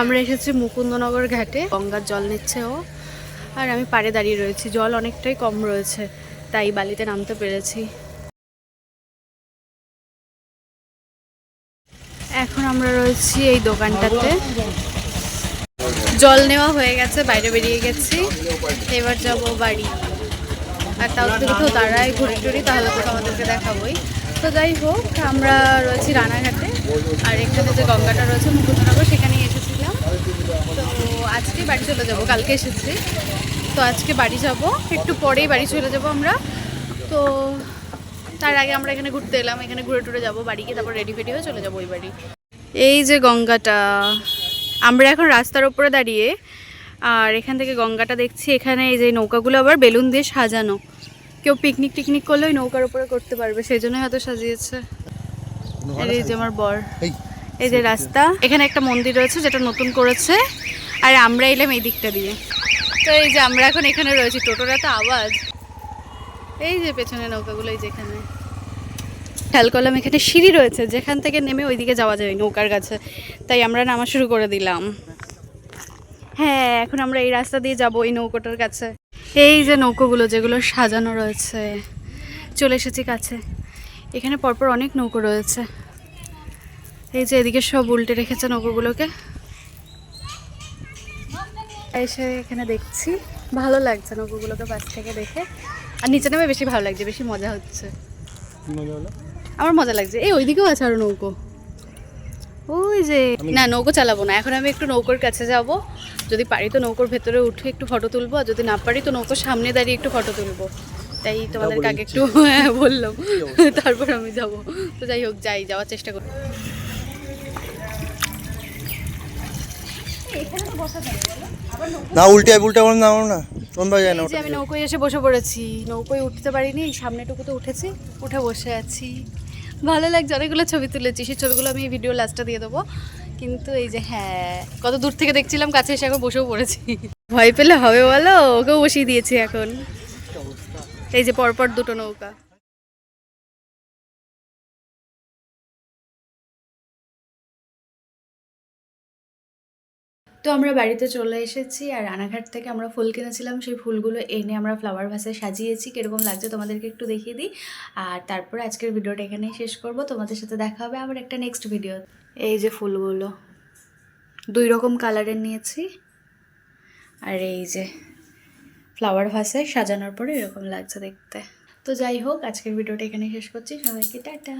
আমরা এসেছি মুকুন্দনগর ঘাটে। গঙ্গার জল নিচ্ছে ও। আর আমি পাড়ে দাঁড়িয়ে রয়েছি। জল অনেকটাই কম রয়েছে, তাই বালিতে নামতে পেরেছি। এখন আমরা রয়েছি এই দোকানটাতে। জল নেওয়া হয়ে গেছে, বাইরে বেরিয়ে গেছি। এবার যাব বাড়ি। আর তাও যদি কোথাও দাঁড়ায় ঘুরে টুরি তাহলে তো আমাদেরকে দেখাবোই। তো যাই হোক, আমরা রয়েছি রানাঘাটে। আর এখানে যে গঙ্গাটা রয়েছে মুকুন্দনগর এসেছিলাম তো আজকে বাড়ি চলে যাব কালকে এসেছি। তো আজকে বাড়ি যাব একটু পরেই বাড়ি চলে যাব আমরা। তো তার আগে আমরা এখানে ঘুরতে এলাম এখানে ঘুরে টুরে যাব বাড়ি গিয়ে তারপর রেডি ফেডি হয়ে চলে যাব ওই বাড়ি। এই যে গঙ্গাটা আমরা এখন রাস্তার উপরে দাঁড়িয়ে আর এখান থেকে গঙ্গাটা দেখছি এখানে এই যে নৌকাগুলো আবার বেলুন দিয়ে সাজানো। কেউ পিকনিক টিকনিক করলে ওই নৌকার উপরে করতে পারবে সেই জন্যই হয়তো সাজিয়েছে। আর এই যে আমার বর। এই যে রাস্তা। এখানে একটা মন্দির রয়েছে যেটা নতুন করেছে। আর আমরা এলাম এই দিকটা দিয়ে। তো এই যে আমরা এখন এখানে রয়েছি। টোটোর এত আওয়াজ। এই যে পেছনে নৌকাগুলো, এই যেখানে খেয়াল করলাম এখানে সিঁড়ি রয়েছে। যেখান থেকে নেমে ওইদিকে যাওয়া যায়, নৌকার কাছে। তাই আমরা নামা শুরু করে দিলাম। হ্যাঁ এখন আমরা এই রাস্তা দিয়ে যাব এই নৌকোটার কাছে। এই যে নৌকোগুলো যেগুলো সাজানো রয়েছে। চলে এসেছি কাছে। এখানে পরপর অনেক নৌকো রয়েছে। এই যে এদিকে সব উল্টে রেখেছে নৌকোগুলোকে এসে এখানে দেখছি। ভালো লাগছে নৌকোগুলোকে পাশ থেকে দেখে। আর নিচে নামে বেশি ভালো লাগছে বেশি মজা হচ্ছে। আমার মজা লাগছে। এই ওইদিকেও আছে আরও নৌকো। ওই যে না নৌকো চালাবো না। এখন আমি একটু নৌকোর কাছে যাব। যদি পারি তো নৌকোর ভেতরে উঠে একটু ফটো তুলবো। আর যদি না পারি তো নৌকোর সামনে দাঁড়িয়ে একটু ফটো তুলবো। তাই তোমাদেরকে আগে একটু হ্যাঁ বললাম। তারপর আমি যাব। তো যাই হোক যাই যাওয়ার চেষ্টা করি না উল্টে উল্টে আমার নাও না তোমরা যায় না এই আমি নৌকোয় এসে বসে পড়েছি। নৌকোয় উঠতে পারিনি সামনেটুকু তো উঠেছি। উঠে বসে আছি। ভালো লাগছে অনেকগুলো ছবি তুলেছি। সেই ছবিগুলো আমি ভিডিও লাস্টে দিয়ে দেবো। কিন্তু এই যে হ্যাঁ কত দূর থেকে দেখছিলাম কাছে এসে এখন বসেও পড়েছি। ভয় পেলে হবে বলো? ওকেও বসিয়ে দিয়েছি এখন। এই যে পরপর দুটো নৌকা। তো আমরা বাড়িতে চলে এসেছি আর রানাঘাট থেকে আমরা ফুল কিনেছিলাম, সেই ফুলগুলো এনে আমরা ফ্লাওয়ার ভাসে সাজিয়েছি। কীরকম লাগছে তোমাদেরকে একটু দেখিয়ে দিই। আর তারপরে আজকের ভিডিওটা এখানেই শেষ করব। তোমাদের সাথে দেখা হবে আবার একটা নেক্সট ভিডিও এই যে ফুলগুলো, দুই রকম কালারের নিয়েছি। আর এই যে ফ্লাওয়ার ভাসে সাজানোর পরে এরকম লাগছে দেখতে। তো যাই হোক, আজকের ভিডিওটা এখানেই শেষ করছি। সবাইকে টাটা।